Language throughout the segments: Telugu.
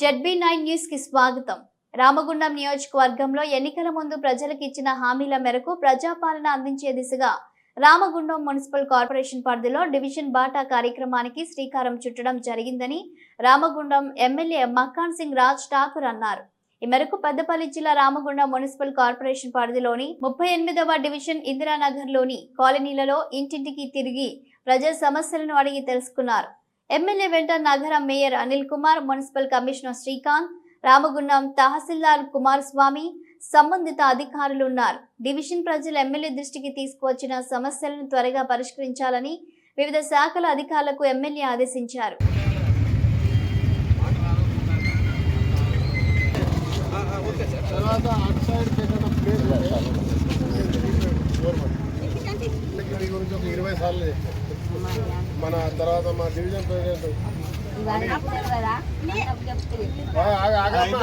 జెడ్బీ నైన్ న్యూస్కి స్వాగతం. రామగుండం నియోజకవర్గంలో ఎన్నికల ముందు ప్రజలకు ఇచ్చిన హామీల మేరకు ప్రజాపాలన అందించే దిశగా రామగుండం మున్సిపల్ కార్పొరేషన్ పరిధిలో డివిజన్ బాటా కార్యక్రమానికి శ్రీకారం చుట్టడం జరిగిందని రామగుండం ఎమ్మెల్యే మక్కాన్ సింగ్ రాజ్ ఠాకూర్ అన్నారు. ఈ మేరకు పెద్దపల్లి జిల్లా రామగుండం మున్సిపల్ కార్పొరేషన్ పరిధిలోని ముప్పై ఎనిమిదవ డివిజన్ ఇందిరానగర్లోని కాలనీలలో ఇంటింటికి తిరిగి ప్రజా సమస్యలను అడిగి తెలుసుకున్నారు. ఎమ్మెల్యే వెంట నగర mayor Anil Kumar municipal commissioner Srikanth Ramagundam tahsildar Kumaraswamy సంబంధిత అధికారులు ఉన్నారు. డివిజన్ ప్రజలు ఎమ్మెల్యే దృష్టికి తీసుకువచ్చిన సమస్యలను త్వరగా పరిష్కరించాలని వివిధ శాఖల అధికారులకు ఎమ్మెల్యే ఆదేశించారు. ఇరవై సార్లు మన తర్వాత మా డివిజన్ ప్రెసిడెంట్ ఆ, ఆగు, ఆగమ్మా.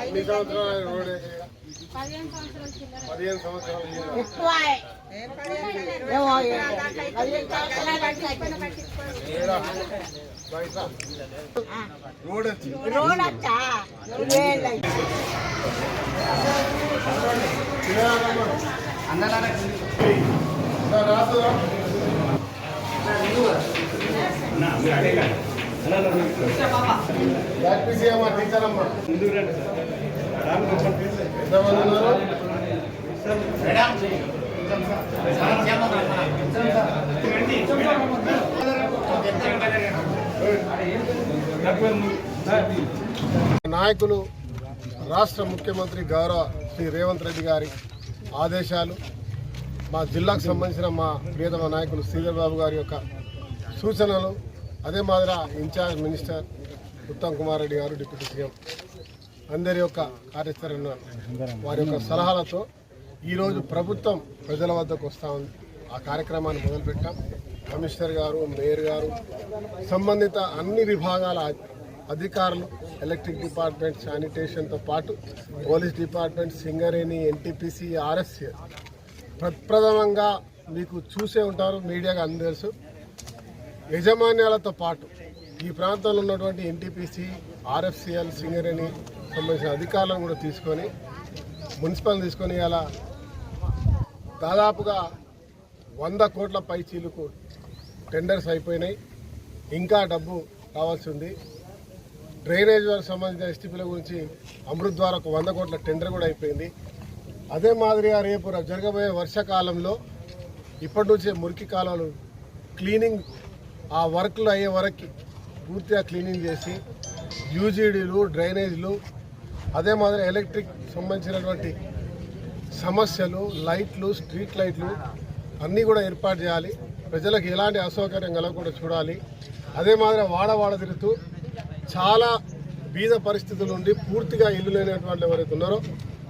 ఎన్ని సంవత్సరాలు రోడ్ వేసి? పదిహేను సంవత్సరాలు అయ్యింది. ఏడా? బయట. రోడ్ వచ్చింది రాసురా యాక్టీసీ అమ్మా టీచర్ అమ్మా నాయకులు రాష్ట్ర ముఖ్యమంత్రి గౌరవ శ్రీ రేవంత్ రెడ్డి గారి ఆదేశాలు. మా జిల్లాకు సంబంధించిన మా ప్రియతమ నాయకులు శ్రీధర్ బాబు గారి యొక్క సూచనలు అదే మాదిర in charge minister Uttam Kumar Reddy garu deputy CM అందరి యొక్క కార్యాచరణ వారి యొక్క సలహాలతో ఈరోజు ప్రభుత్వం ప్రజల వద్దకు వస్తూ ఉంది. ఆ కార్యక్రమాన్ని మొదలుపెట్టాం. కమిషనర్ గారు మేయర్ గారు సంబంధిత అన్ని విభాగాల అధికారులు ఎలక్ట్రిక్ డిపార్ట్మెంట్ శానిటేషన్తో పాటు police department Singareni NTPC RSC ప్రప్రథమంగా మీకు చూసే ఉంటారు మీడియాగా అందరూ. తెలుసు యజమాన్యాలతో పాటు ఈ ప్రాంతంలో ఉన్నటువంటి ఎన్టీపీసీ ఆర్ఎఫ్సిఎల్ సింగరేణి సంబంధించిన అధికారులను కూడా తీసుకొని మున్సిపల్ తీసుకొని అలా దాదాపుగా వంద కోట్ల పై చీలుకు టెండర్స్ అయిపోయినాయి. ఇంకా డబ్బు రావాల్సి ఉంది. డ్రైనేజ్ వారికి సంబంధించిన ఎస్టీపీల గురించి అమృత్ ద్వారా ఒక వంద కోట్ల టెండర్ కూడా అయిపోయింది. అదే మాదిరిగా రేపు జరగబోయే వర్షాకాలంలో ఇప్పటి నుంచే మురికి కాలువలు క్లీనింగ్ ఆ వర్క్లు అయ్యే వరకు పూర్తిగా క్లీనింగ్ చేసి యూజీడీలు డ్రైనేజీలు అదే మాదిరి ఎలక్ట్రిక్ సంబంధించినటువంటి సమస్యలు లైట్లు స్ట్రీట్ లైట్లు అన్నీ కూడా ఏర్పాటు చేయాలి. ప్రజలకు ఎలాంటి అసౌకర్యం కలగకుండా చూడాలి. అదే మాదిరి వాడ వాడ తిరుగుతూ చాలా బీద పరిస్థితుల నుండి పూర్తిగా ఇల్లు లేనటువంటి ఎవరైతే ఉన్నారో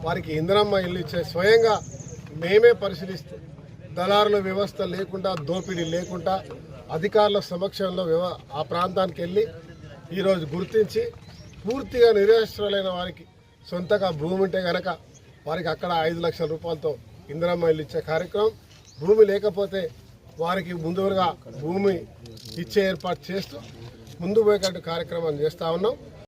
వారికి ఇందిరమ్మ ఇల్లు ఇచ్చే స్వయంగా మేమే పరిశీలిస్తూ దళారుల వ్యవస్థ లేకుండా దోపిడీ లేకుండా అధికారుల సమక్షంలో వ్యవ ఆ ప్రాంతానికి వెళ్ళి ఈరోజు గుర్తించి పూర్తిగా నిరాశ్రులైన వారికి సొంతగా భూమి ఉంటే కనుక వారికి అక్కడ ఐదు లక్షల రూపాయలతో ఇందిరమ్మ ఇల్లు ఇచ్చే కార్యక్రమం. భూమి లేకపోతే వారికి ముందుగా భూమి ఇచ్చే ఏర్పాటు చేస్తూ ముందు పోయేటట్టు కార్యక్రమాలు చేస్తూ ఉన్నాం.